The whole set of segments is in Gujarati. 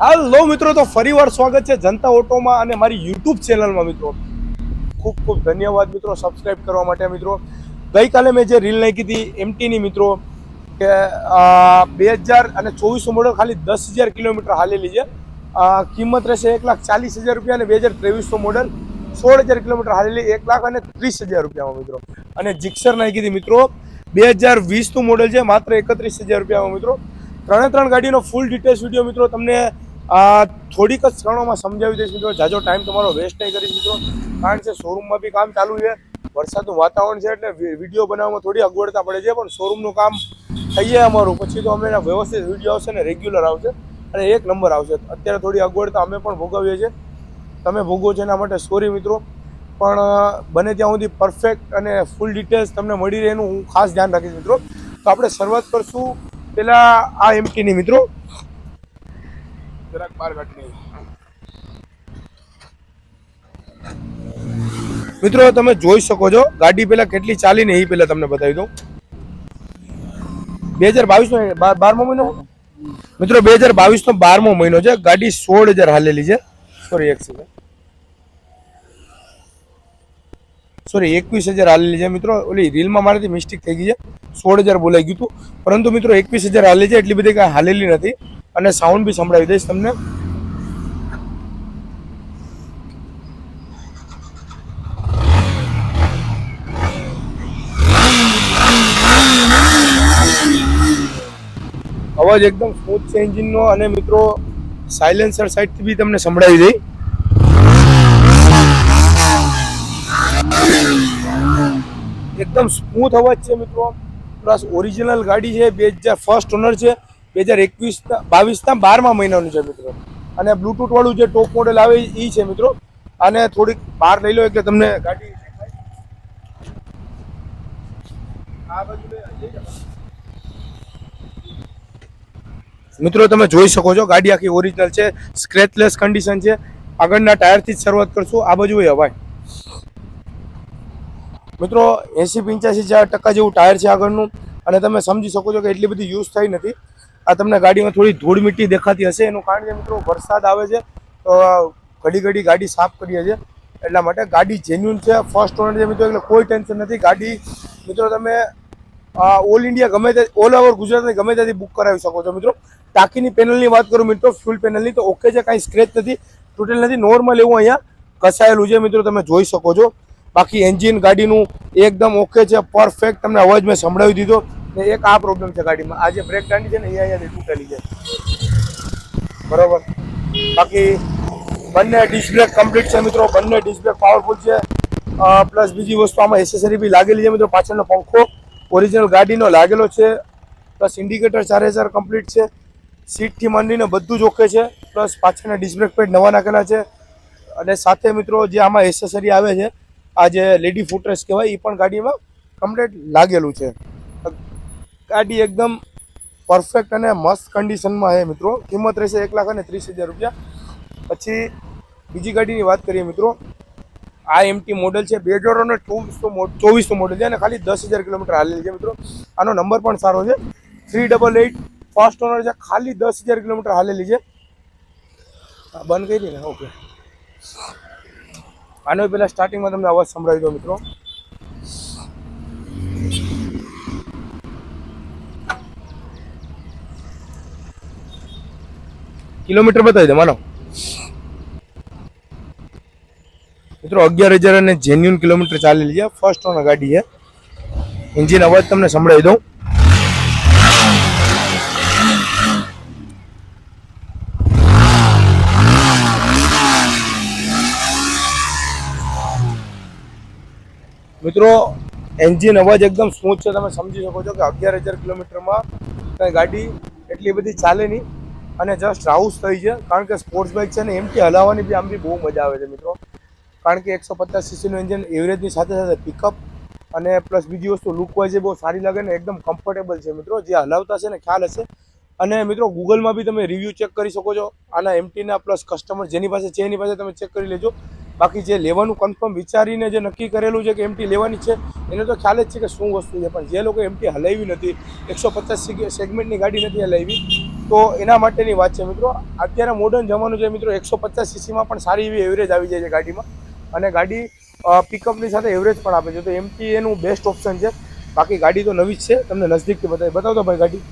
હાલો મિત્રો, તો ફરીવાર સ્વાગત છે જનતા ઓટોમાં અને મારી યુટ્યુબ ચેનલમાં મિત્રો. ખૂબ ખૂબ ધન્યવાદ મિત્રો સબસ્ક્રાઈબ કરવા માટે મિત્રો. ગઈકાલે મેં જે રીલ નાખી હતી એમટીની મિત્રો, કે બે હજાર અને ચોવીસનું મોડલ ખાલી દસ હજાર કિલોમીટર હાલેલી છે. કિંમત રહેશે એક લાખ ચાલીસ હજાર રૂપિયા અને બે હજાર ત્રેવીસનું મોડલ સોળ હજાર કિલોમીટર હાલેલી એક લાખ અને ત્રીસ હજાર રૂપિયામાં મિત્રો. અને જીક્સર નાખી હતી મિત્રો બે હજાર વીસનું મોડલ છે, માત્ર એકત્રીસ હજાર રૂપિયામાં મિત્રો. ત્રણે ત્રણ ગાડીનો ફૂલ ડિટેલ્સ વીડિયો મિત્રો તમને આ થોડીક જ ક્ષણોમાં સમજાવી દઈશ મિત્રો. જાજો ટાઈમ તમારો વેસ્ટ નહીં કરીશ મિત્રો. કારણ કે શોરૂમમાં બી કામ ચાલુ છે. વરસાદનું વાતાવરણ છે એટલે વીડિયો બનાવવામાં થોડી અગવડતા પડે છે, પણ શોરૂમનું કામ થઈ જાય અમારું. પછી તો અમે વ્યવસ્થિત વીડિયો આવશે ને રેગ્યુલર આવશે. અને એક નંબર આવશે. અત્યારે થોડી અગવડતા અમે પણ ભોગવીએ છીએ. તમે ભોગવો છો એના માટે સોરી મિત્રો. પણ બને ત્યાં સુધી પરફેક્ટ અને ફૂલ ડિટેલ્સ તમને મળી રહે એનું હું ખાસ ધ્યાન રાખીશ મિત્રો. તો આપણે શરૂઆત કરશું પહેલાં આ એમટીની મિત્રો. જરાક બહાર કાઢી મિત્રો, તમે જોઈ શકો છો, ગાડી પેલા કેટલી ચાલીને એ પેલા તમને બતાવી દઉં. બે હજાર બાવીસ નો બારમો મહિનો? મિત્રો, બે હજાર બાવીસ નો બારમો મહિનો છે. ગાડી સોળ હજાર હાલેલી છે. સોરી એક સેકન્ડ સોરી એકવીસ હજાર હાલેલી છે, મિત્રો. ઓલી રીલમાં મારાથી મિસ્ટેક થઈ ગઈ છે. સોળ હજાર બોલાઈ ગયું હતું. પરંતુ, મિત્રો એકવીસ હજાર હાલે છે, એટલી બધી કાંઈ હાલેલી નથી. અને સાઉન્ડ બી સંભળાવી દઈશ તમને. અવાજ એકદમ સ્મૂથ છે એન્જિનનો અને મિત્રો સાયલેન્સર સાઈડથી બી તમને સંભળાવી દઈ. એકદમ સ્મૂથ અવાજ છે મિત્રો. પ્લસ ઓરિજિનલ ગાડી છે, બે હજાર ફર્સ્ટ ઓનર છે. બે હજાર એકવીસ બાવીસના બારમા મહિનાનું છે મિત્રો. અને બ્લુટૂથવાળું જે ટોપ મોડેલ આવે એ છે મિત્રો. અને થોડીક બહાર લઈ લો એટલે તમને ગાડી. મિત્રો, તમે જોઈ શકો છો, ગાડી આખી ઓરિજિનલ છે સ્ક્રેચલેસ કન્ડિશન છે. આગળના ટાયરથી જ શરૂઆત કરશું, આ બાજુ હવાય. મિત્રો એસી પંચ્યાસી ટકા જેવું ટાયર છે આગળનું. અને તમે સમજી શકો છો કે એટલી બધી યુઝ થઈ નથી. આ તમને ગાડીમાં થોડી ધૂળ મીઠી દેખાતી હશે. એનું કારણ છે મિત્રો, વરસાદ આવે છે, તો ઘડી ઘડી ગાડી સાફ કરીએ છીએ. એટલા માટે ગાડી જેન્યુન છે ફર્સ્ટ ઓનર છે મિત્રો, એટલે કોઈ ટેન્શન નથી. ગાડી, મિત્રો, તમે ઓલ ઇન્ડિયા ગમે તે ઓલ ઓવર ગુજરાતની ગમે ત્યાંથી બુક કરાવી શકો છો, મિત્રો. ટાંકીની પેનલની વાત કરું મિત્રો ફ્યુલ પેનલની તો ઓકે છે, કાંઈ સ્ક્રેચ નથી. તૂટેલ નથી નોર્મલ એવું અહીંયા કસાયેલું છે, મિત્રો, તમે જોઈ શકો છો. બાકી એન્જિન ગાડીનું એકદમ ઓકે છે પરફેક્ટ તમને અવાજ મેં સંભળાવી દીધો. ને એક આ પ્રોબ્લેમ છે ગાડીમાં. આ જે બ્રેક દાંડી છે ને, એ અહીંયા તૂટેલી છે. બરાબર? બાકી બંને ડિસ્ક બ્રેક કમ્પ્લીટ છે મિત્રો. બંને ડિસ્ક બ્રેક પાવરફુલ છે. પ્લસ બીજી વસ્તુ આમાં એસેસરી બી લાગેલી છે મિત્રો. પાછળનો પંખો ઓરિજિનલ ગાડીનો લાગેલો છે. પ્લસ ઇન્ડિકેટર ચાર હજાર કમ્પ્લીટ છે. સીટથી માંડીને બધું જ ઓકે છે. પ્લસ પાછળના ડિસ્ક બ્રેક પેડ નવા નાખેલા છે. અને સાથે મિત્રો જે આમાં એસેસરી આવે છે, આ જે લેડી ફૂટરેસ કહેવાય, એ પણ ગાડીમાં કમ્પ્લીટ લાગેલું છે. ગાડી એકદમ પરફેક્ટ અને મસ્ત કન્ડિશનમાં છે મિત્રો. કિંમત રહેશે એક લાખ અને ત્રીસ હજાર રૂપિયા. પછી બીજી ગાડીની વાત કરીએ મિત્રો. આ એમટી મોડલ છે. બે હજાર અને ચોવીસનું ચોવીસનું મોડલ છે અને ખાલી દસ હજાર કિલોમીટર હાલેલી છે મિત્રો. આનો નંબર પણ સારો છે. Three double eight first owner છે. ખાલી દસ હજાર કિલોમીટર હાલેલી છે. બંધ કરી ને. ઓકે આનો પહેલાં સ્ટાર્ટિંગમાં તમને અવાજ સંભળાવી દો મિત્રો. કિલોમીટર બતાવી દે, માનો. મિત્રો, અગિયાર હજાર અને જેન્યુન કિલોમીટર ચાલેલી છે. ફર્સ્ટ ઓનર ગાડી છે. એન્જિન અવાજ તમને સંભળાવી દઉં. મિત્રો એન્જિન અવાજ એકદમ સ્મૂથ છે. તમે સમજી શકો છો કે અગિયાર હજાર કિલોમીટરમાં ગાડી એટલી બધી ચાલે નહીં. અને જસ્ટ રાઉસ થઈ છે કારણ કે સ્પોર્ટ્સ બાઇક છે ને એમથી હલાવવાની બી આમ બી બહુ મજા આવે છે મિત્રો. કારણ કે એકસો પચાસ સીસીનું એન્જિન એવરેજની સાથે સાથે પિકઅપ અને પ્લસ બીજી વસ્તુ લુક વાઇઝ બહુ સારી લાગે ને, એકદમ કમ્ફર્ટેબલ છે મિત્રો. જે હલાવતા છે ને, ખ્યાલ હશે. અને મિત્રો ગૂગલમાં બી તમે રિવ્યૂ ચેક કરી શકો છો. આના એમટીના પ્લસ કસ્ટમર જેની પાસે છે, એની પાસે તમે ચેક કરી લેજો. બાકી જે લેવાનું કન્ફર્મ વિચારીને જે નક્કી કરેલું છે કે એમટી લેવાની છે, એને તો ખ્યાલ જ છે કે શું વસ્તુ છે. પણ જે લોકો એમટી હલાવી નથી, એકસો પચાસ સેગમેન્ટની ગાડી નથી હલાવી, તો એના માટેની વાત છે મિત્રો. અત્યારે મોડર્ન જમાનું છે મિત્રો, એકસો પચાસ સીસીમાં પણ સારી એવી એવરેજ આવી જાય છે ગાડીમાં. અને ગાડી પિકઅપની સાથે એવરેજ પણ આપે છે. તો એમટી એનું બેસ્ટ ઓપ્શન છે. બાકી ગાડી તો નવી જ છે. તમને નજદીકથી બતાવી, બતાવતો ભાઈ ગાડી.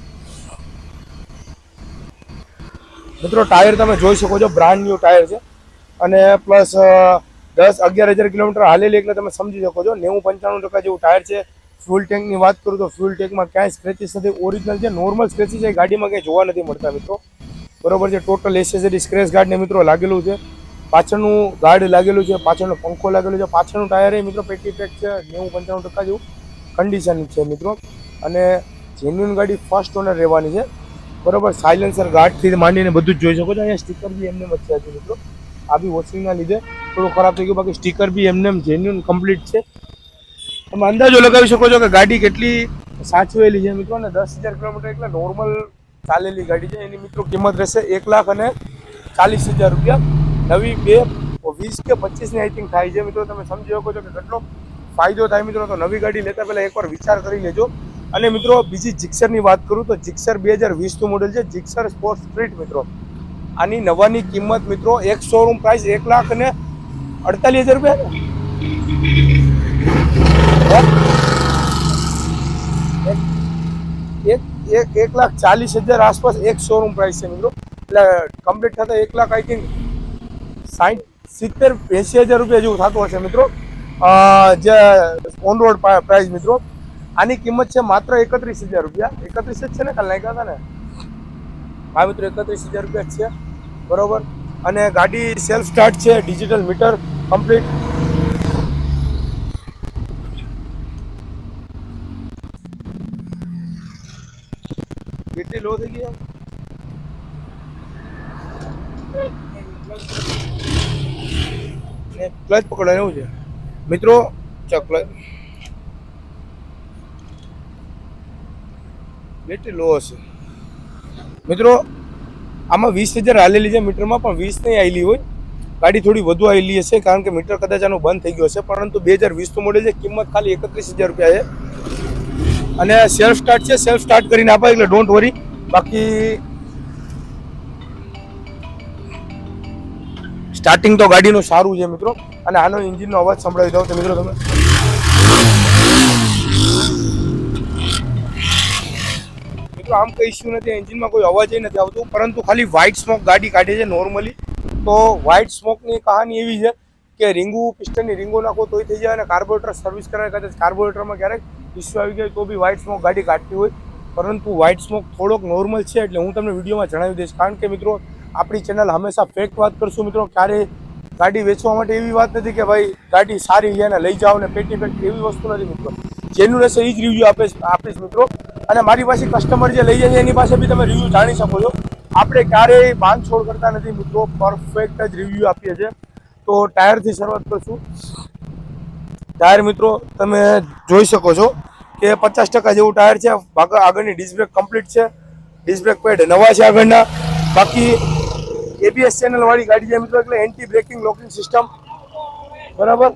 મિત્રો ટાયર તમે જોઈ શકો છો. બ્રાન્ડ ન્યૂ ટાયર છે. અને પ્લસ દસ અગિયાર હજાર કિલોમીટર હાલેલી એટલે તમે સમજી શકો છો. નેવું પંચાણું ટકા જેવું ટાયર છે. ફ્યુલ ટેન્કની વાત કરું તો ફ્યુલ ટેન્કમાં ક્યાંય સ્ક્રેચીસ નથી. ઓરિજિનલ છે નોર્મલ સ્ક્રેચીસ એ ગાડીમાં ક્યાંય જોવા નથી મળતા મિત્રો. બરોબર છે? ટોટલ એસેસરી સ્ક્રેચ ગાર્ડને મિત્રો લાગેલું છે. પાછળનું ગાર્ડ લાગેલું છે. પાછળનો પંખો લાગેલો છે. પાછળનું ટાયર એ મિત્રો પેટી પેક છે. નેવું પંચાણું ટકા જેવું કન્ડિશન છે મિત્રો. અને જેન્યુન ગાડી ફર્સ્ટ ઓનર રહેવાની છે. બરોબર? સાયલેન્સર ગાર્ડથી માંડીને બધું જ જોઈ શકો છો. અહીંયા સ્ટીકર બી એમને વચ્ચે હતું મિત્રો. આ બી વોશિંગના લીધે થોડું ખરાબ થઈ ગયું. બાકી સ્ટીકર બી એમને એમ જેન્યુન કમ્પ્લીટ છે. તમે અંદાજો લગાવી શકો છો કે ગાડી કેટલી સાચવેલી છે મિત્રો અને દસ હજાર કિલોમીટર એટલે નોર્મલ ચાલેલી ગાડી છે. એની મિત્રો કિંમત રહેશે એક લાખ અને ચાલીસ હજાર રૂપિયા. નવી બે વીસ કે પચીસની આઈ થિંક થાય છે મિત્રો. તમે સમજી શકો છો કે કેટલો ફાયદો થાય મિત્રો. તો નવી ગાડી લેતા પહેલાં એકવાર વિચાર કરી લેજો. અને મિત્રો બીજી જિક્સરની વાત કરું તો જિક્સર બે હજાર વીસનું મોડેલ છે. જિક્સર સ્પોર્ટ્સ સ્ટ્રીટ મિત્રો. આની નવાની કિંમત મિત્રો એક શોરૂમ પ્રાઇસ એક લાખ અને અડતાલીસ હજાર રૂપિયા. ને? એક એક એક લાખ ચાલીસ હજાર આસપાસ એક શોરૂમ પ્રાઇસ છે મિત્રો. એટલે કમ્પ્લીટ થતા એક લાખ આઈ થિંક સાઠ સિત્તેર, એંસી હજાર રૂપિયા જેવું થતું હશે મિત્રો. જે ઓન રોડ પ્રાઇસ મિત્રો. આની કિંમત છે માત્ર એકત્રીસ હજાર રૂપિયા. એકત્રીસ જ છે ને કાલ નાખ્યા હતા ને? હા મિત્રો, એકત્રીસ હજાર રૂપિયા છે. બરોબર? અને ગાડી સેલ્ફ સ્ટાર્ટ છે ડિજિટલ મીટર કમ્પ્લીટ કેટલી લો થઈ ગઈ ક્લચ પકડવાનું એવું છે. મિત્રો, ચકલ બેટરી લો હશે. મિત્રો આમાં વીસ હજાર હાલેલી છે, મીટરમાં પણ વીસ નહીં આવેલી હોય. ગાડી થોડી વધુ આવેલી હશે, કારણ કે મીટર કદાચ આનો બંધ થઈ ગયું હશે, પરંતુ બે હજાર વીસનું મોડેલ છે, કિંમત ખાલી એકત્રીસ હજાર રૂપિયા છે. અને સેલ્ફ સ્ટાર્ટ છે સેલ્ફ સ્ટાર્ટ કરીને આપે એટલે ડોન્ટ વરી બાકી સ્ટાર્ટિંગ તો ગાડીનું સારું છે, મિત્રો. અને આનો એન્જિનનો અવાજ સંભળાવી દઉં તો મિત્રો તમે મિત્રો આમ કોઈ ઇસ્યુ નથી એન્જિનમાં કોઈ અવાજ નથી આવતું, પરંતુ ખાલી વ્હાઇટ સ્મોક ગાડી કાઢે છે નોર્મલી તો વ્હાઇટ સ્મોકની કહાની એવી છે કે રીંગુ પિસ્ટનની રીંગો નાખો તોય થઈ જાય અને કાર્બોરેટર સર્વિસ કરાવે કદાચ કાર્બોરેટરમાં ક્યારેક ઇસ્યુ આવી ગયો તો બી વ્હાઇટ સ્મોક ગાડી કાઢતી હોય. પરંતુ વ્હાઇટ સ્મોક થોડોક નોર્મલ છે એટલે હું તમને વિડીયોમાં જણાવી દઈશ. કારણ કે મિત્રો, આપણી ચેનલ હંમેશા ફેક વાત કરશું. મિત્રો, ક્યારેય ગાડી વેચવા માટે એવી વાત નથી કે ભાઈ ગાડી સારી છે અને લઈ જાઓ ને પેટી પેટી એવી વસ્તુ નથી, મિત્રો. જેનું રહેશે એ જ રિવ્યૂ આપે આપીશ મિત્રો. અને મારી પાસે કસ્ટમર જે લઈ જાય એની પાસે બી તમે રિવ્યૂ જાણી શકો છો. આપણે ક્યારેય બાંધછોડ કરતા નથી મિત્રો પરફેક્ટ જ રિવ્યૂ આપીએ છીએ. તો ટાયરથી શરૂઆત કરશું. ટાયર મિત્રો, તમે જોઈ શકો છો કે પચાસ ટકા જેવું ટાયર છે. આગળની ડિસ્કબ્રેક કમ્પ્લીટ છે. ડિસ્ક બ્રેક પેડ નવા છે આગળના. બાકી એબીએસ ચેનલવાળી ગાડી છે મિત્રો, એટલે એન્ટી બ્રેકિંગ લોકિંગ સિસ્ટમ બરાબર?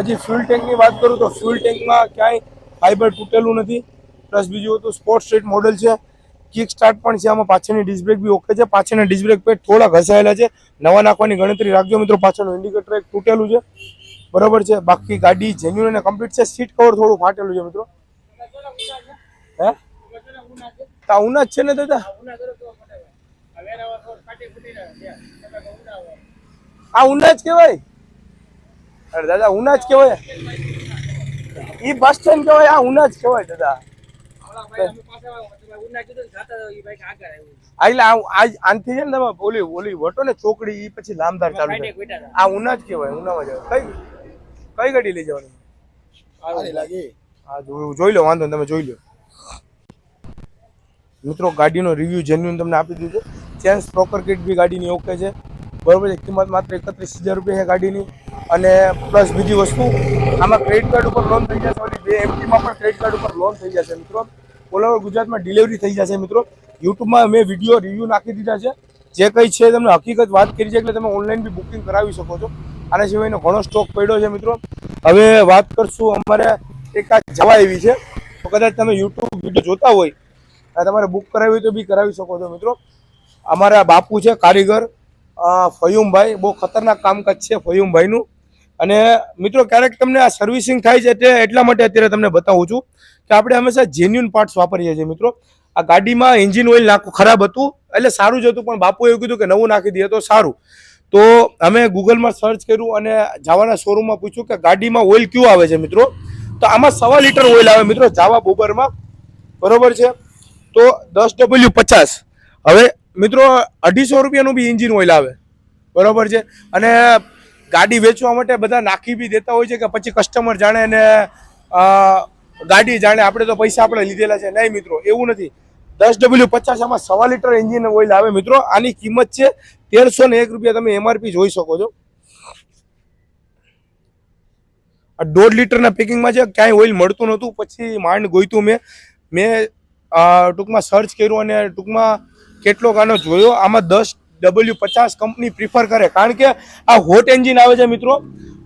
પછી ફ્યુલ ટેન્કની વાત કરું તો ફ્યુલ ટેન્કમાં ક્યાંય ફાઈબર તૂટેલું નથી. પ્લસ બીજું હતું સ્પોર્ટ સ્ટ્રીટ મોડલ છે. કિક સ્ટાર્ટ પણ છે. આમાં પાછળની ડિસ્બ્રેક બી ઓકે છે. પાછળના ડિસ્બ્રેક પેટ થોડા ઘસાયેલા છે. નવા નાખવાની ગણતરી રાખજો મિત્રો. પાછળનું ઇન્ડિકેટર એક તૂટેલું છે. બરોબર છે? બાકી ગાડી જેન્યુન અને કમ્પ્લીટ છે. સીટ કવર થોડું ફાટેલું છે મિત્રો. હે? તા ઉના જ છે ને દાદા? આ ઉના જ કહેવાય અરે દાદા ઉના જ કહેવાય. ઈ બસ સ્ટેન્ડ કહેવાય આ ઉના જ કહેવાય દાદા. એટલે આ- આ આનથી છે ને તમે ઓલી ઓલી વટો ને ચોકડી ઈ પછી લાંબદાર ચાલુ થાય. આ ઉના જ કહેવાય ઉનામાં જવાય કઈ કઈ ગાડી લઈ જવાની? હા જોઈ લો વાંધો તમે જોઈ લો. મિત્રો ગાડીનો રિવ્યૂ જેન્યુન તમને આપી દીધું છે. ચેન્જ સ્પ્રોકર કિટ બી ગાડીની ઓકે છે. બરોબર છે કિંમત માત્ર એકત્રીસ હજાર રૂપિયા છે ગાડીની. અને પ્લસ બીજી વસ્તુ, આમાં ક્રેડિટ કાર્ડ ઉપર લોન થઈ જશે ઓલી બે એમટીમાં પણ ક્રેડિટ કાર્ડ ઉપર લોન થઈ જશે મિત્રો. ઓલ ઓવર ગુજરાતમાં ડિલિવરી થઈ જશે મિત્રો. યુટ્યુબમાં મેં વીડિયો રિવ્યૂ નાખી દીધા છે. જે કંઈ છે તમને હકીકત વાત કરી છે એટલે તમે ઓનલાઈન બી બુકિંગ કરાવી શકો છો. આના સિવાયનો ઘણો સ્ટોક પડ્યો છે મિત્રો. હવે વાત કરશું અમારે એક આ જવા એવી છે. તો કદાચ તમે યુટ્યુબ વીડિયો જોતા હોય તમારે બુક કરાવી હોય તો બી કરાવી શકો છો મિત્રો. અમારા બાપુ છે કારીગર ફયુમભાઈ. બહુ ખતરનાક કામકાજ છે ફયુમભાઈનું. અને મિત્રો, ક્યારેક તમને આ સર્વિસિંગ થાય છે તે એટલા માટે અત્યારે તમને બતાવું છું કે આપણે હંમેશા જેન્યુન પાર્ટ્સ વાપરીએ છીએ મિત્રો. આ ગાડીમાં એન્જિન ઓઇલ નાખું ખરાબ હતું, એટલે સારું જ હતું, પણ બાપુ એવું કીધું કે નવું નાખી દઈએ તો સારું. તો અમે ગૂગલમાં સર્ચ કર્યું અને જાવાના શોરૂમમાં પૂછ્યું કે ગાડીમાં ઓઇલ કયું આવે છે મિત્રો? તો આમાં સવા લીટર ઓઇલ આવે મિત્રો, જાવા બોબરમાં. બરોબર છે? તો દસ ડબલ્યુ પચાસ. હવે મિત્રો, અઢીસો રૂપિયાનું બી એન્જિન ઓઇલ આવે. બરોબર છે? અને ગાડી વેચવા માટે બધા નાખી બી દેતા હોય છે કે પછી કસ્ટમર જાણે ને ગાડી જાણે આપણે તો પૈસા આપણે લીધેલા છે. નહીં મિત્રો, એવું નથી. દસ ડબલ્યુ પચાસ આમાં સવા લીટર એન્જિન ઓઇલ આવે મિત્રો. આની કિંમત છે તેરસો ને એક રૂપિયા. તમે એમઆરપી જોઈ શકો છો. આ દોઢ લીટરના પેકિંગમાં છે. ક્યાંય ઓઇલ મળતું નહોતું. પછી માંડ ગોઈતું મેં. મેં ટૂંકમાં સર્ચ કર્યું અને ટૂંકમાં કેટલોક આનો જોયો. આમાં દસ ડબલ્યુ પચાસ કંપની પ્રિફર કરે. કારણ કે આ હોટ એન્જિન આવે છે મિત્રો.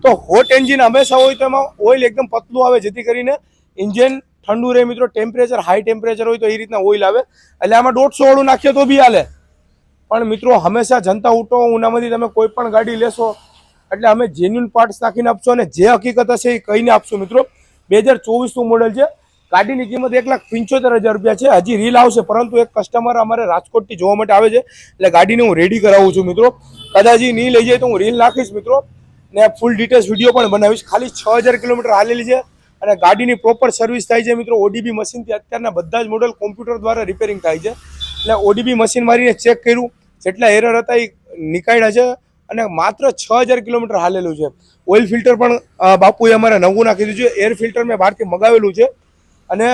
તો હોટ એન્જિન હંમેશા હોય તો એમાં ઓઇલ એકદમ પતલું આવે, જેથી કરીને ઇન્જિન ઠંડુ રહે મિત્રો. ટેમ્પરેચર હાઈ ટેમ્પરેચર હોય તો એ રીતના ઓઇલ આવે. એટલે આમાં દોઢસો વાળું નાખીએ તો બી હાલે. પણ મિત્રો, હંમેશા જનતા ઉઠો ઉનામાંથી તમે કોઈ પણ ગાડી લેશો, એટલે અમે જેન્યુન પાર્ટ્સ નાખીને આપશો અને જે હકીકત હશે એ કહીને આપશું મિત્રો. બે હજાર ચોવીસનું મોડલ છે. ગાડીની કિંમત એક લાખ પંચોતેર હજાર રૂપિયા છે. હજી રીલ આવશે, પરંતુ એક કસ્ટમર અમારે રાજકોટથી જોવા માટે આવે છે. એટલે ગાડીને હું રેડી કરાવું છું મિત્રો. કદાચ નહીં લઈ જાય તો હું રીલ નાખીશ મિત્રો. ને ફૂલ ડિટેલ્સ વીડિયો પણ બનાવીશ. ખાલી છ હજાર કિલોમીટર હાલેલી છે અને ગાડીની પ્રોપર સર્વિસ થાય છે મિત્રો. ઓડીબી મશીનથી અત્યારના બધા જ મોડલ કોમ્પ્યુટર દ્વારા રિપેરિંગ થાય છે. એટલે ઓડીબી મશીન મારીને ચેક કર્યું. જેટલા એરર હતા એ નીકાળ્યા છે અને માત્ર છ હજાર કિલોમીટર હાલેલું છે. ઓઇલ ફિલ્ટર પણ બાપુએ અમારે નવું નાખી દીધું છે. એર ફિલ્ટર મેં બહારથી મગાવેલું છે. અને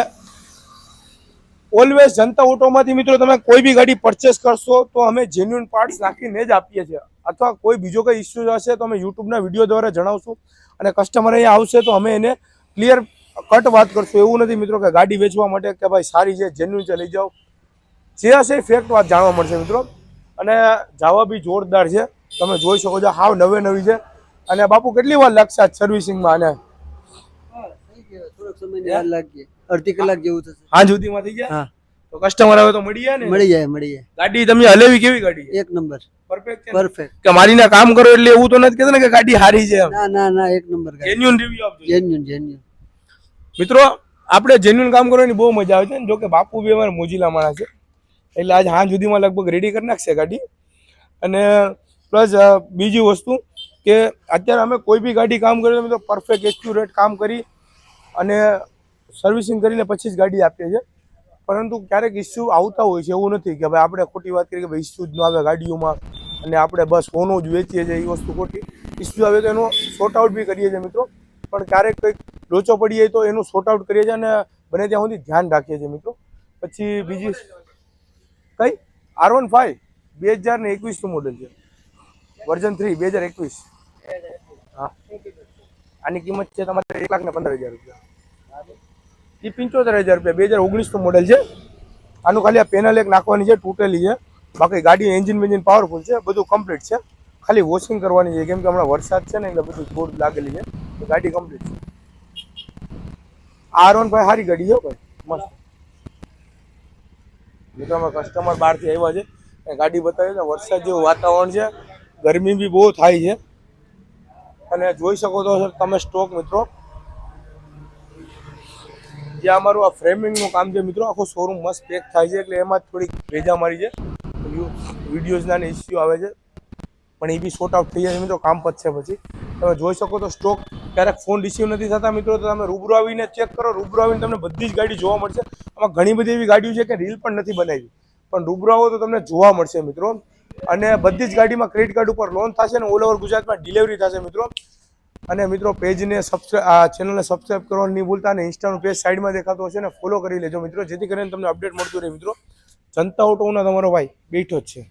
ઓલવેઝ જનતા ઓટોમાંથી મિત્રો તમે કોઈ બી ગાડી પરચેસ કરશો તો અમે જેન્યુન પાર્ટ્સ નાખીને જ આપીએ છીએ. અથવા કોઈ બીજો કંઈ ઇસ્યુ હશે તો અમે યુટ્યુબના વીડિયો દ્વારા જણાવશું. અને કસ્ટમર અહીંયા આવશે તો અમે એને ક્લિયર કટ વાત કરશું. એવું નથી મિત્રો કે ગાડી વેચવા માટે કે ભાઈ સારી છે જેન્યુન છે, લઈ જાઓ. જે હશે ફેક્ટ વાત જાણવા મળશે મિત્રો. અને જાવા બી જોરદાર છે. તમે જોઈ શકો છો, હાવ નવે નવી છે. અને બાપુ કેટલી વાર આ સર્વિસિંગમાં અને થોડોક સમય વાર લાગશે અડધી કલાક જેવું થશે. હાંજ સુધીમાં થઈ જાય હા. તો કસ્ટમર આવે તો મળી જાય ને? મળી જાય મળી જાય. ગાડી તમે હલેવી કેવી ગાડી? એક નંબર. પરફેક્ટ? પરફેક્ટ કે મારીને કામ કરો એટલે એવું તો નથી કહેતા ને કે ગાડી સારી છે ના ના ના એક નંબર ગાડી. રિવ્યુ આપજો. જેન્યુન જેન્યુન મિત્રો આપણે જેન્યુન કામ કરવાની બહુ મજા આવે છે ને? જોકે બાપુ બી અમારે મોજીલા માણસ છે. એટલે આજ હા સુધીમાં લગભગ રેડી કરી નાખશે ગાડી. અને પ્લસ બીજી વસ્તુ કે અત્યારે અમે કોઈ બી ગાડી કામ કરીએ તો પરફેક્ટ એક્યુરેટ કામ કરી અને સર્વિસિંગ કરીને પછી જ ગાડી આપીએ છીએ. પરંતુ ક્યારેક ઇસ્યુ આવતા હોય છે, એવું નથી કે ભાઈ આપણે ખોટી વાત કરીએ કે ભાઈ ઇસ્યુ જ ન આવે ગાડીઓમાં અને આપણે બસ ફોનો જ વેચીએ છીએ એ વસ્તુ ખોટી. ઇસ્યુ આવે તો એનો સોર્ટ આઉટ બી કરીએ છીએ મિત્રો. પણ ક્યારેક કંઈક લોચો પડી જાય તો એનું સોર્ટ આઉટ કરીએ છીએ અને બને ત્યાં સુધી ધ્યાન રાખીએ છીએ મિત્રો. પછી બીજી કઈ? આર વન ફાઈવ બે હજાર ને એકવીસનું મોડેલ છે. વર્ઝન થ્રી બે હજાર એકવીસ. હા. આની કિંમત છે તમારે એક લાખ ને પંદર હજાર રૂપિયા. એ પંચોતેર હજાર રૂપિયા. બે હજાર ઓગણીસનું મોડેલ છે. આનું ખાલી આ પેનલ એક નાખવાની છે, તૂટેલી છે. બાકી ગાડી એન્જિન બેન્જિન પાવરફુલ છે, બધું કમ્પ્લીટ છે. ખાલી વોશિંગ કરવાની છે, કેમ કે હમણાં વરસાદ છે ને, એટલે બધું થોડું લાગેલી છે. તો ગાડી કમ્પ્લીટ છે. આર વન ભાઈ સારી ગાડી છે ભાઈ. મસ્ત. મિત્રો અમે કસ્ટમર બહારથી આવ્યા છે. ગાડી બતાવી છે, વરસાદ જેવું વાતાવરણ છે. ગરમી બી બહુ થાય છે. અને જોઈ શકો સર તમે સ્ટોક મિત્રો. જે અમારું આ ફ્રેમિંગનું કામ છે મિત્રો, આખો શોરૂમ મસ્ત પેક થાય છે, એટલે એમાં થોડીક ભેજા મારી છે. વિડીયોઝના ઇસ્યુ આવે છે. પણ એ બી શોર્ટ આઉટ થઈ જાય મિત્રો, કામ પતશે પછી. તમે જોઈ શકો તો સ્ટોક ક્યારેક ફોન રિસીવ નથી થતા મિત્રો, તો તમે રૂબરૂ આવીને ચેક કરો, રૂબરૂ આવીને તમને બધી જ ગાડી જોવા મળશે. આમાં ઘણી બધી એવી ગાડીઓ છે કે રીલ પણ નથી બનાવી. પણ રૂબરૂ આવો તો તમને જોવા મળશે મિત્રો. અને બધી જ ગાડીમાં ક્રેડિટ કાર્ડ ઉપર લોન થશે ને ઓલ ઓવર ગુજરાતમાં ડિલિવરી થશે મિત્રો. અને મિત્રો પેજને સબસ્ક્રાઈબ ચેનલને સબસ્ક્રાઈબ કરવાનું નહીં ભૂલતા અને ઇન્સ્ટાનું પેજ સાઈડમાં દેખાતો હશે ને ફોલો કરી લેજો મિત્રો. જેથી કરીને તમને અપડેટ મળતું રહે મિત્રો. જનતા ઓટોના તમારો ભાઈ બેઠો જ છે.